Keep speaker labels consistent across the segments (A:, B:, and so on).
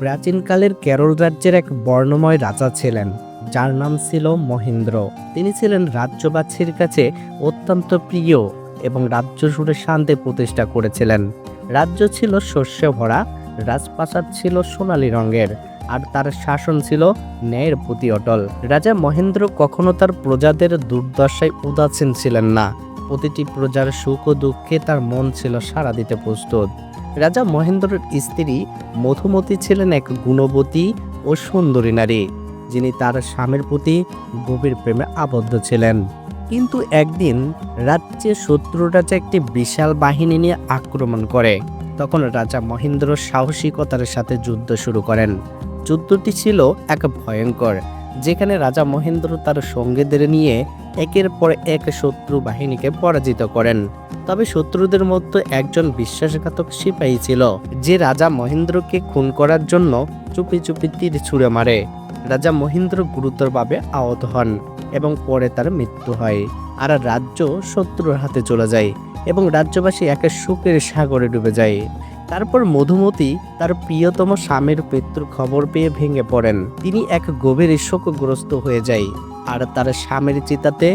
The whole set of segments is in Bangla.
A: প্রাচীনকালের কেরল রাজ্যের এক বর্ণময় রাজা ছিলেন, যার নাম ছিল মহেন্দ্র। তিনি ছিলেন রাজ্যবাসীর কাছে অত্যন্ত প্রিয় এবং রাজ্য জুড়ে শান্তি প্রতিষ্ঠা করেছিলেন। রাজ্য ছিল শস্যে ভরা, রাজপ্রাসাদ ছিল সোনালী রঙের, আর তার শাসন ছিল ন্যায়ের প্রতি অটল। রাজা মহেন্দ্র কখনো তার প্রজাদের দুর্দশায় উদাসীন ছিলেন না। প্রতিটি প্রজার সুখ ও দুঃখে তার মন ছিল সাড়া দিতে প্রস্তুত। রাজা মহেন্দ্রের স্ত্রী মধুমতি ছিলেন এক গুণবতী ও সুন্দরী নারী, যিনি তার স্বামীর প্রতি গভীর প্রেমে আবদ্ধ ছিলেন। কিন্তু একদিন রাজ্যে শত্রু রাজা একটি বিশাল বাহিনী নিয়ে আক্রমণ করে। তখন রাজা মহেন্দ্র সাহসিকতার সাথে যুদ্ধ শুরু করেন। যুদ্ধটি ছিল এক ভয়ঙ্কর, যেখানে রাজা মহেন্দ্র তার সঙ্গীদের নিয়ে একের পর এক শত্রু বাহিনীকে পরাজিত করেন। তবে শত্রুদের মধ্যে একজন বিশ্বাসঘাতক সিপাহী ছিল, যে রাজা মহেন্দ্রকে খুন করার জন্য চুপি চুপি তীর ছুঁড়ে মারে। রাজা মহেন্দ্র গুরুতরভাবে আহত হন এবং পরে তার মৃত্যু হয়। আর রাজ্য শত্রুর হাতে চলে যায় এবং রাজ্যবাসী একে সুখের সাগরে ডুবে যায়। তারপর মধুমতি তার প্রিয়তম স্বামীর মৃত্যুর খবর পেয়ে ভেঙে পড়েন। তিনি এক গভীর শোকগ্রস্ত হয়ে যায়। আর তার স্বামীর চিতাতে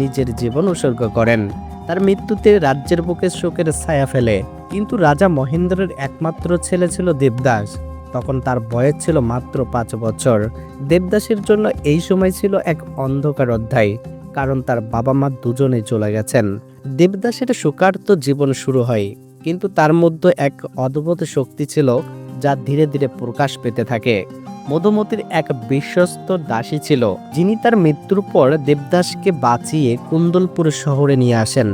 A: নিজের জীবন উৎসর্গ করেন। তার মৃত্যুতে রাজ্যের বুকে শোকের ছায়া ফেলে। কিন্তু রাজা মহেন্দ্রের একমাত্র ছেলে ছিল দেবদাস। তখন তার বয়স ছিল মাত্র পাঁচ বছর। দেবদাসের জন্য এই সময় ছিল এক অন্ধকার অধ্যায়, কারণ তার বাবা মা দুজনেই চলে গেছেন। দেবদাসের শোকার্ত জীবন শুরু হয়, কিন্তু তার মধ্যে এক অদ্ভুত শক্তি ছিল যা ধীরে ধীরে প্রকাশ পেতে থাকে। মধুমতির এক বিশ্বস্ত দাসী ছিল, যিনি তার মৃত্যুর পর দেবদাসকে বাঁচিয়ে কুন্দলপুর শহরে নিয়ে আসেন,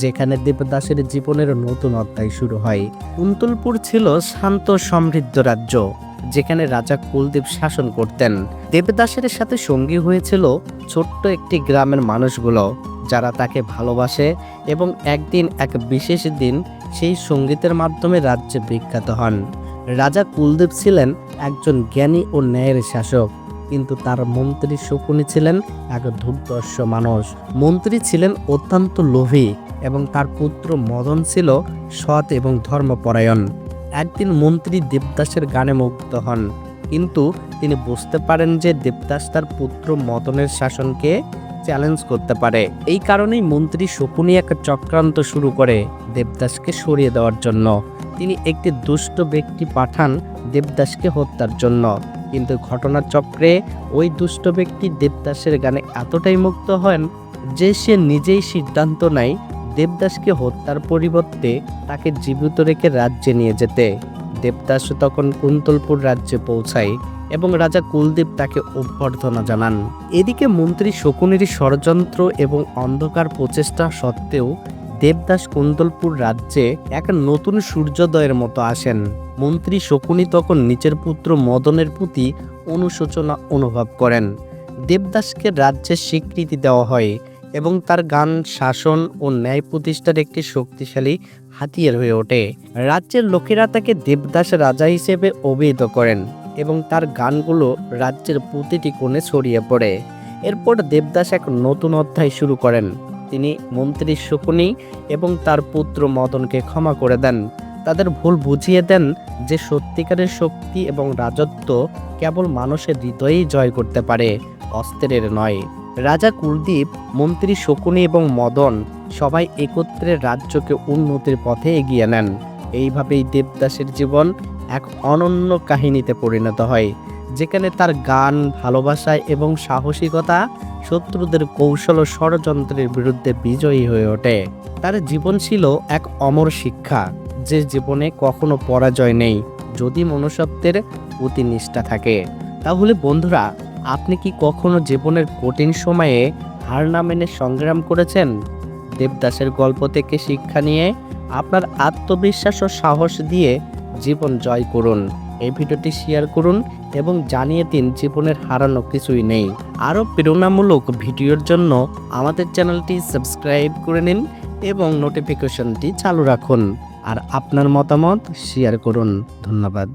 A: যেখানে দেবদাসের জীবনের নতুন অধ্যায় শুরু হয়। কুন্তলপুর ছিল শান্ত সমৃদ্ধ রাজ্য, যেখানে রাজা কুলদেব শাসন করতেন। দেবদাসের সাথে সঙ্গী হয়েছিল ছোট্ট একটি গ্রামের মানুষগুলো, যারা তাকে ভালোবাসে এবং একদিন এক বিশেষ দিন সেই সঙ্গীতের মাধ্যমে রাজ্যে বিখ্যাত হন। রাজা কুলদেব ছিলেন একজন জ্ঞানী ও ন্যায়ের শাসক। কিন্তু তার মন্ত্রী শকুনি ছিলেন এক দুর্দর্শ মানুষ। মন্ত্রী ছিলেন অত্যন্ত লোভী এবং তার পুত্র মদন ছিল সৎ এবং ধর্মপরায়ণ। একদিন মন্ত্রী দেবদাসের গানে মুগ্ধ হন। কিন্তু তিনি বুঝতে পারেন যে দেবদাস তার পুত্র মদনের শাসনকে চ্যালেঞ্জ করতে পারে। এই কারণেই মন্ত্রী শকুনি এক চক্রান্ত শুরু করে দেবদাসকে সরিয়ে দেওয়ার জন্য। তিনি একটি দুষ্ট ব্যক্তি পাঠান দেবদাসকে হত্যার জন্য। কিন্তু ঘটনার চক্রে ওই দুষ্ট ব্যক্তি দেবদাসের গানে এতটাই মুক্ত হন যে সে নিজেই সিদ্ধান্ত নেয় দেবদাসকে হত্যার পরিবর্তে তাকে জীবিত রেখে রাজ্যে নিয়ে যেতে। দেবদাস তখন কুন্তলপুর রাজ্যে পৌঁছায় এবং রাজা কুলদীপ তাকে অভ্যর্থনা জানান। এদিকে মন্ত্রী শকুনের ষড়যন্ত্র এবং অন্ধকার প্রচেষ্টা সত্ত্বেও দেবদাস কুন্দলপুর রাজ্যে এক নতুন সূর্যোদয়ের মতো আসেন। মন্ত্রী শকুনি তখন নিজের পুত্র মদনের প্রতি অনুশোচনা অনুভব করেন। দেবদাসকে রাজ্যের স্বীকৃতি দেওয়া হয় এবং তার গান, শাসন ও ন্যায় প্রতিষ্ঠার একটি শক্তিশালী হাতিয়ার হয়ে ওঠে। রাজ্যের লোকেরা তাকে দেবদাস রাজা হিসেবে অভিহিত করেন এবং তার গানগুলো রাজ্যের প্রতিটি কোণে ছড়িয়ে পড়ে। এরপর দেবদাস এক নতুন অধ্যায় শুরু করেন। তিনি মন্ত্রী শকুনি এবং তার পুত্র মদনকে ক্ষমা করে দেন। তাদের ভুল বুঝিয়ে দেন যে সত্যিকারের শক্তি এবং রাজত্ব কেবল মানুষের হৃদয়েই জয় করতে পারে, অস্ত্রের নয়। রাজা কুলদীপ, মন্ত্রী শকুনি এবং মদন সবাই একত্রে রাজ্যকে উন্নতির পথে এগিয়ে নেন। এইভাবেই দেবদাসের জীবন এক অনন্য কাহিনীতে পরিণত হয়। যেখানে তার গান, ভালোবাসা এবং সাহসিকতা শত্রুদের কৌশল ও ষড়যন্ত্রের বিরুদ্ধে বিজয়ী হয়ে ওঠে। তার জীবন ছিল এক অমর শিক্ষা, যে জীবনে কখনো পরাজয় নেই, যদি মনুষ্যত্বের প্রতি নিষ্ঠা থাকে। তাহলে বন্ধুরা, আপনি কি কখনো জীবনের কঠিন সময়ে হার না মেনে সংগ্রাম করেছেন? দেবদাসের গল্প থেকে শিক্ষা নিয়ে আপনার আত্মবিশ্বাস ও সাহস দিয়ে জীবন জয় করুন। এই ভিডিওটি শেয়ার করুন এবং জানিয়ে দিন জীবনের হারানো কিছুই নেই। আরও প্রেরণামূলক ভিডিওর জন্য আমাদের চ্যানেলটি সাবস্ক্রাইব করে নিন এবং নোটিফিকেশনটি চালু রাখুন। আর আপনার মতামত শেয়ার করুন। ধন্যবাদ।